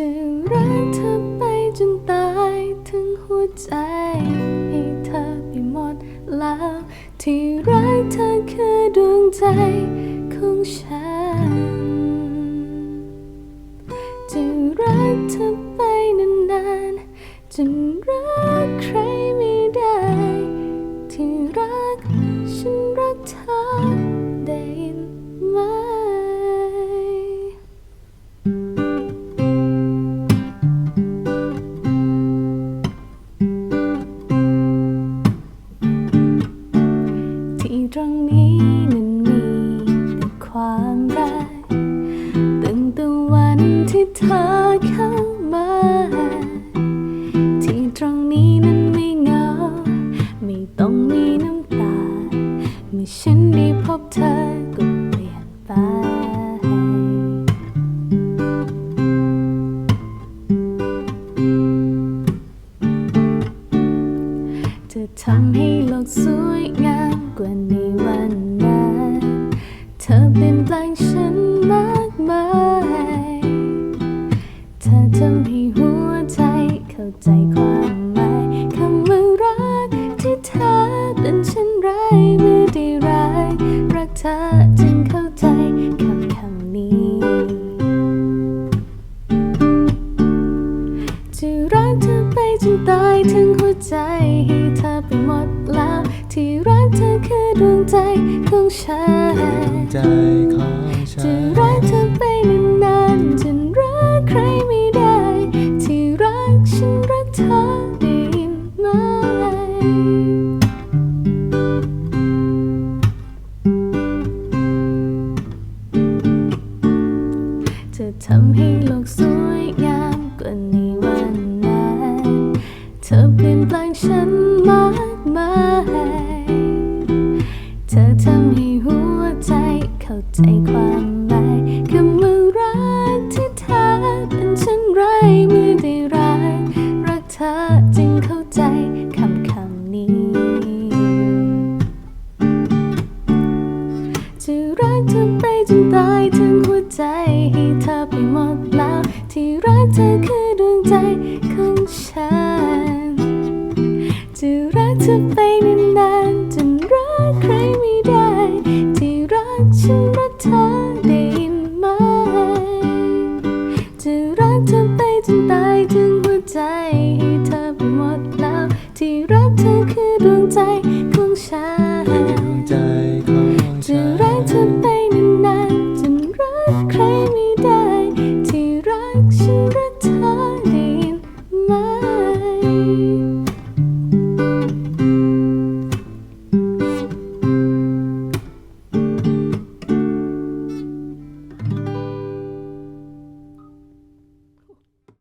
จะรักเธอไปจนตายถึงหัวใจ ให้เธอไปหมดแล้ว ที่รักเธอคือดวงใจของฉัน จะรักเธอไปนานๆจนรักใครไม่ได้ ที่รักฉันรักเธอได้ไหม ความรักตั้งแต่วันที่เธอเข้ามา ที่ตรงนี้นั้นไม่เหงา ไม่ต้องมีน้ำตาเมื่อฉันได้พบเธอก็เปลี่ยนไปจะทำให้โลกสวยงามกว่าในวันนั้น เปลี่ยนแปลงฉันมากมายเธอทำให้หัวใจเข้าใจความหมายคำว่ารักที่เธอเป็นเช่นไรเมื่อได้รักรักเธอจึงเข้าใจคำคำนี้ จะรักเธอไปจนตายถึงหัวใจให้เธอไปหมดแล้วที่รัก เธอคือดวงใจของฉันใจของฉัจะนรักเธอไปนานๆจนรักใครไม่ได้ ที่รักฉันรักเธอได้ยินไหมจะทำให้โลกสวยงามกว่าในวันนั้นเธอเปลี่ยนแปลงฉัน เธอทำให้หัวใจเข้าใจความหมายคำว่ารักที่เธอเป็นเช่นไรเมื่อได้รักรักเธอจึงเข้าใจคำคำนี้ จะรักเธอไปจนตายถึงหัวใจให้เธอไปหมดแล้ว ที่รักเธอคือดวงใจของฉัน จะรักเธอไปนาน เธอไปจนตายถึงหัวใจให้เธอไปหมดแล้ว ที่รักเธอคือดวงใจของฉัน